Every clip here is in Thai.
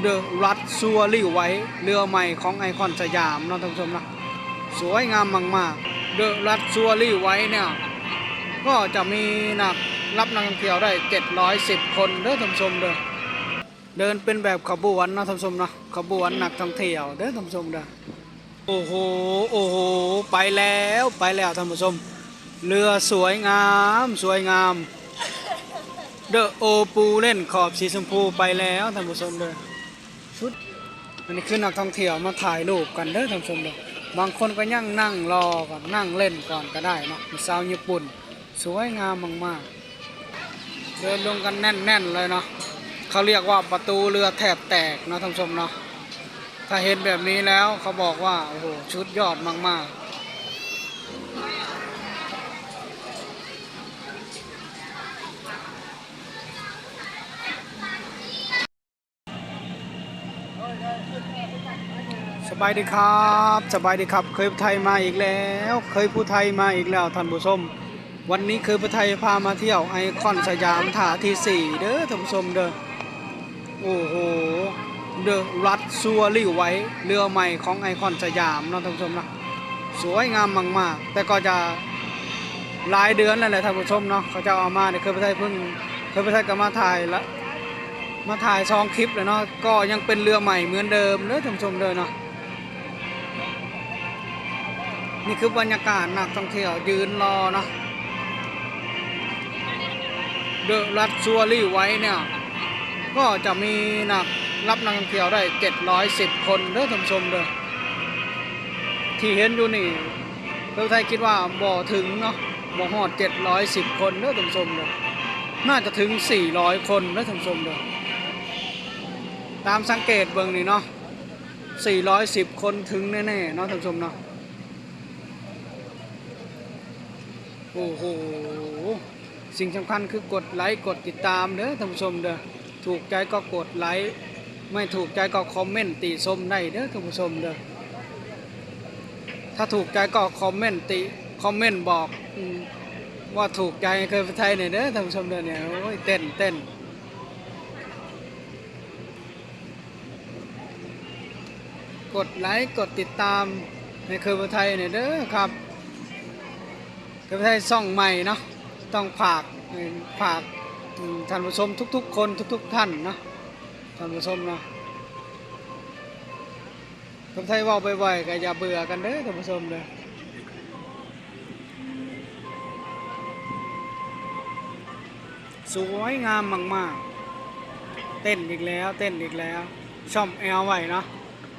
เดอะรัดซัวลี่ไว้เรือใหม่ของไอคอนสยามนะท่านผู้ชมนะสวยงามมากๆเดอะรัดซัวลี่ไว้เนี่ยก็จะมีนักรับนักท่องเที่ยวได้ 710 คนเด้อท่านผู้ชมเด้อเดินเป็นแบบขบวนนะท่านผู้ชมนะขบวนนักท่องเที่ยวเด้อท่านผู้ชมเด้อโอ้โหโอ้โหไปแล้วไปแล้วท่านผู้ชม เรือสวยงามสวยงามเดอะโอปูเล่นขอบสีชมพูไปแล้วท่านผู้ชมเด้อุดอันนี้คือนักท่องเที่ยวมาถ่ายรูปกันเด้อท่านผู้ชมเด้อบางคนก็ยังนั่งรอก่อนนั่งเล่นก่อนก็ได้เนาะมีสาวญี่ปุ่น สวยงามมากๆเดินลงกันแน่นๆเลยเนาะเขาเรียกว่าประตูเรือแถบแตกเนาะท่านผู้ชมเนาะถ้าเห็นแบบนี้แล้วเขาบอกว่าโอ้โหชุดยอดมากๆ สบายดีครับสบายดีครับ เคยผู้ไทยมาอีกแล้ว เคยผู้ไทยมาอีกแล้วท่านผู้ชมวันนี้เคยผู้ไทยพามาเที่ยวไอคอนสยามถาที่สี่เด้อท่านผู้ชมเด้อโอ้โหเดอรัดซัวลี่ไว้เรือใหม่ของไอคอนสยามเนาะท่านผู้ชมนะสวยงามมากๆ แต่ก็จะหลายเดือนแล้วแหละท่านผู้ชมเนาะเขาจะเอามาเนี่ยเคยผู้ไทยเพิ่งเคยผู้ไทยก็มาถ่ายละ มาถ่ายซองคลิปเลยเนาะก็ยังเป็นเรือใหม่เหมือนเดิมเด้อท่านชมเด้อเนาะนี่คือบรรยากาศนักท่องเที่ยวยืนรอเนาะเดอะรัดซัวรี่ไว้เนี่ยก็จะมีนักรับนักท่องเที่ยวได้ 710 คนเด้อท่านผู้ชมเด้อที่เห็นอยู่นี่เพื่อไทยคิดว่าบ่ถึงเนาะบ่ฮอด 710 คนเด้อท่านผู้ชมเด้อน่าจะถึง 400 คนเด้อท่านผู้ชมเด้อ ตามสังเกตเบิ่งนี่เนาะ410 คนถึงแน่ๆเนาะท่านผู้ชมเนาะโอ้โหสิ่งสำคัญคือกดไลค์กดติดตามเด้อท่านผู้ชมเด้อถูกใจก็กดไลค์ไม่ถูกใจก็คอมเมนต์ติชมได้เด้อท่านผู้ชมเด้อถ้าถูกใจก็คอมเมนต์ติคอมเมนต์บอกว่าถูกใจเคยไปไทยเนี่ยเด้อท่านผู้ชมเด้อเนี่ยโอ้ยเต้นเต้น กดไลค์กดติดตามในเคยไปไทยเนี่ยเด้อครับก็ไม่ใช่ซ่องใหม่เนาะต้องฝากเอ่อฝากท่านผู้ชมทุกๆ คนทุก ๆ ท่านเนาะท่านผู้ชมเนาะก็ไทยว่าบ่อยๆก็อย่าเบื่อกันเด้อท่านผู้ชมเด้อสวยงามมากๆ เต้นอีกแล้ว เต้นอีกแล้ว ช่อมแอลไว้เนาะ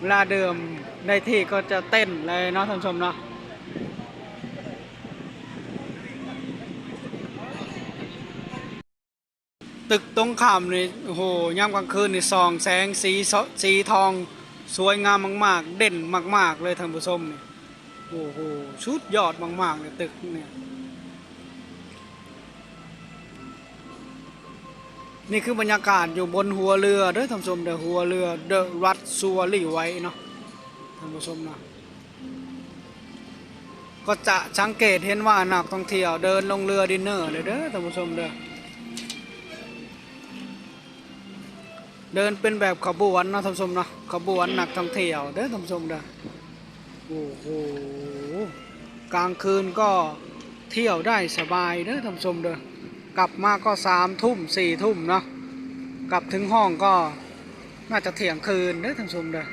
เวลาเดิมได้ที่ก็จะเต้นเลยเนาะท่านผู้ชมเนาะตึกตรงข้ามนี่โอ้โหยามกลางคืนนี่ส่องแสงสีสสีทองสวยงามมาก ๆ เด่นมาก ๆ เลยท่านผู้ชมนี่โอ้โหชุดยอดมาก ๆ เลยตึกเนี่ย นี่คือบรรยากาศอยู่บนหัวเรือเด้อท่านผู้ชมเด้อหัวเรือเดอะรัดซัวลี่ไว้เนาะท่านผู้ชมนะก็จะสังเกตเห็นว่านักท่องเที่ยวเดินลงเรือดินเนอร์เลยเด้อท่านผู้ชมเด้อเดินเป็นแบบขบวนนะท่านผู้ชมนะขบวนนักท่องเที่ยวเด้อท่านผู้ชมเด้อโอ้โหกลางคืนก็เที่ยวได้สบายเด้อท่านผู้ชมเด้อ กลับมาก็สามทุ่มสี่ทุ่มเนาะกลับถึงห้องก็น่าจะเที่ยงคืนเด้อท่านชมเด้อ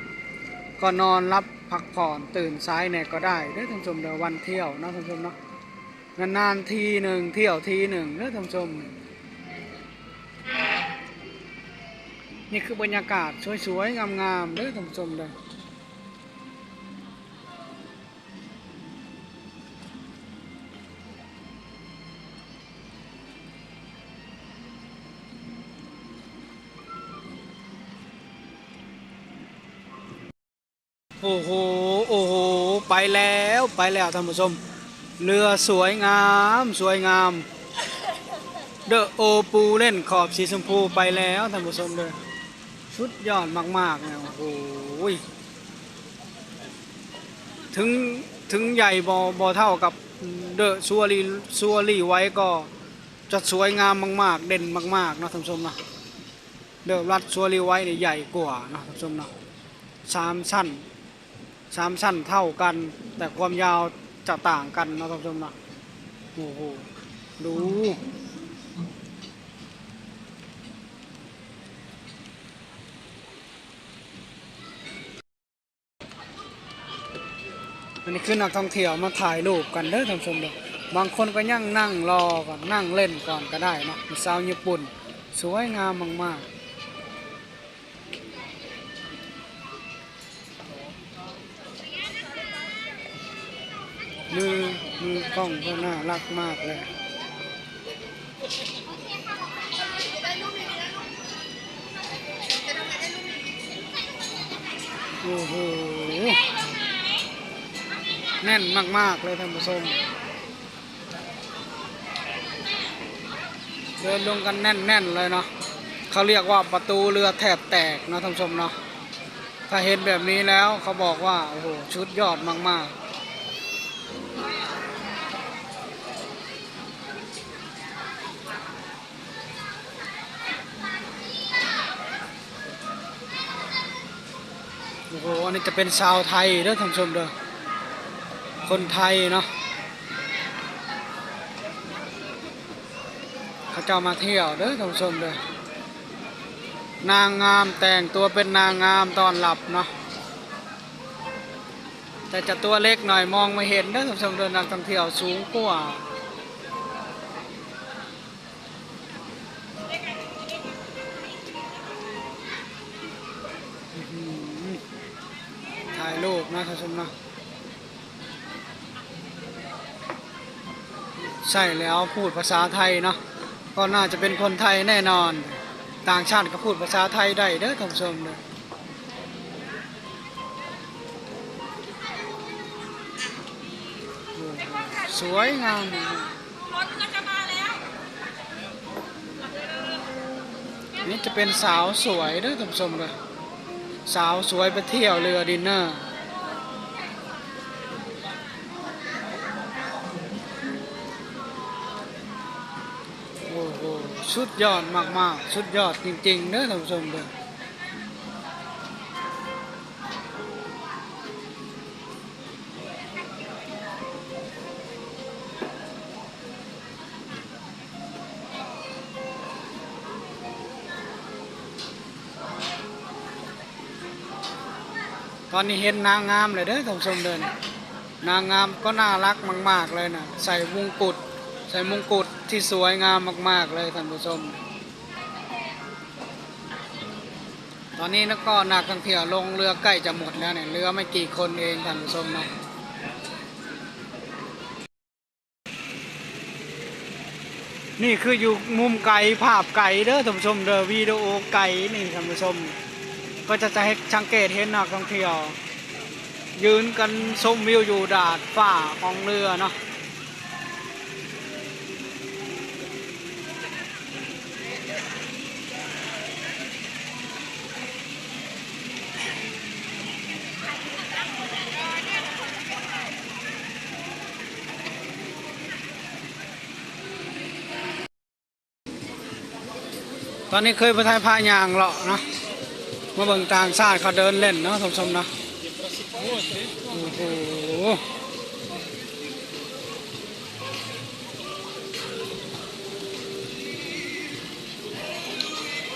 ก็นอนรับพักผ่อนตื่นสายเนี่ยก็ได้เด้อท่านชมเด้อวันเที่ยวเนาะท่านชมเนาะนานๆทีหนึ่งเที่ยวทีหนึ่งเด้อท่านชม นี่คือบรรยากาศสวยๆงามๆเด้อท่านชมเลย โอ้โห โอ้โห ไปแล้วไปแล้วท่านผู้ชม เรือสวยงาม สวยงาม เดอะโอปูเล่นขอบสีชมพูไปแล้วท่านผู้ชมเลยชุดยอดมากๆเนี่ยโอ้โหยถึงถึงใหญ่บอบอเท่ากับเดอะซัวรีซัวรีไว้ก็จะสวยงามมาก ๆ เด่นมากๆนะท่านผู้ชมนะเรือรัดซัวริวไว้เนี่ยใหญ่กว่านะท่านผู้ชมนะสามชั้น สามชั้นเท่ากัน แต่ความยาวจะต่างกันนะท่านผู้ชมนะโอ้โหดูอันนี้คือนักท่องเที่ยวมาถ่ายรูปกันเด้อท่านผู้ชมเด้อบางคนก็ยังนั่งรอก่อนนั่งเล่นก่อนก็ได้เนาะสาวญี่ปุ่น สวยงามมากๆ มือมือกล้องก็น่ารักมากเลยโอ้โหแน่นมาก ๆ เลยท่านผู้ชมเดินลงกันแน่น ๆ เลยเนาะเขาเรียกว่าประตูเรือแถบแตกนะท่านผู้ชมเนาะถ้าเห็นแบบนี้แล้วเขาบอกว่า โอ้โห ชุดยอดมาก ๆ นี่จะเป็นชาวไทยเด้อท่านผู้ชมเด้อคนไทยเนาะเขาเจ้ามาเที่ยวเด้อท่านผู้ชมเด้อนางงามแต่งตัวเป็นนางงามตอนหลับเนาะแต่จะตัวเล็กหน่อยมองไม่เห็นเด้อท่านผู้ชมเด้อนักท่องเที่ยวสูงกว่า ถ่ายรูปนะท่านผู้ชมเนาะใช่แล้วพูดภาษาไทยเนาะก็น่าจะเป็นคนไทยแน่นอน ต่างชาติก็พูดภาษาไทยได้เด้อท่านผู้ชมเด้อโอ้โหสวยงามรถก็จะมาแล้วนี่จะเป็นสาวสวยเด้อท่านผู้ชมเด้อสาวสวยไปเที่ยวเรือดินเนอร์ สุดยอดมากๆ สุดยอดจริงๆเด้อท่านผู้ชมเด้อตอนนี้เห็นนางงามเลยเด้อท่านผู้ชมเดิน นางงามก็น่ารักมาก ๆ เลยนะใส่มงกุฎ ใส่มงกุฎที่สวยงามมาก ๆ เลยท่านผู้ชม ตอนนี้นักก็นักท่องเที่ยวลงเรือใกล้จะหมดแล้วเนี่ยเรือไม่กี่คนเองท่านผู้ชมนะนี่คืออยู่มุมไกลภาพไกลเด้อท่านผู้ชมเด้อวิดีโอไกลนี่ท่านผู้ชม ก็จะจะให้สังเกตเห็นนักท่องเที่ยว ยืนกันชมวิวอยู่ดาดฟ้าของเรือเนาะ ตอนนี้เคยไปทายพายางเลาะเนาะมาเบิ่งต่างชาติเขาเดินเล่นเนาะท่านชมเนาะโอ้โห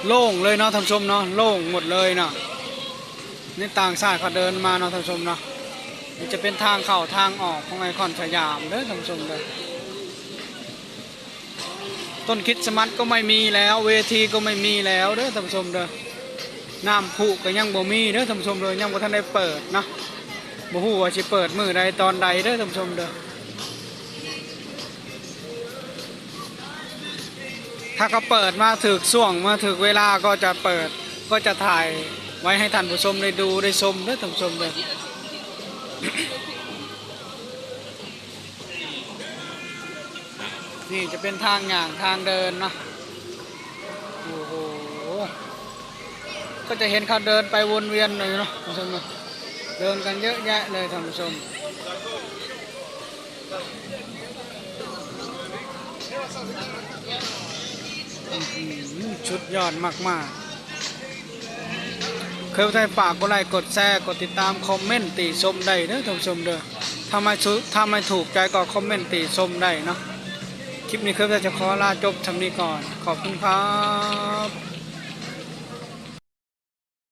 โล่งเลยเนาะท่านชมเนาะโล่งหมดเลยเนาะนี่ต่างชาติเขาเดินมาเนาะท่านชมเนาะจะเป็นทางเข้าทางออกของไอคอนสยามเด้อท่านชมเลย ต้นคิดสมัสก็ไม่มีแล้ว เวทีก็ไม่มีแล้วเด้อท่านผู้ชมเด้อน้ำพุก็ยังบ่มีเด้อท่านผู้ชมเด้อยังบ่ทันได้เปิดนะบ่ฮู้ว่าสิเปิดมื้อใดตอนใดเด้อท่านผู้ชมเด้อถ้าเขาเปิดมาถึกช่วงมาถึกเวลาก็จะเปิดก็จะถ่ายไว้ให้ท่านผู้ชมได้ดูได้ชมเด้อท่านผู้ชมเด้อ นี่จะเป็นทางอย่างทางเดินนะโอ้โหก็จะเห็นเขาเดินไปวนเวียนเลยเนาะท่านผู้ชมเดินกันเยอะแยะเลยท่านผู้ชมชุดยอดมากมากเคยไทยฝากกดไลค์กดแชร์กดติดตามคอมเมนต์ติชมได้เด้ท่านผู้ชมเด้อทำไมชุถูกใจก็คอมเมนต์ติชมได้เนาะ คลิปนี้ครับจะขอลาจบทำนี้ก่อน ขอบคุณครับ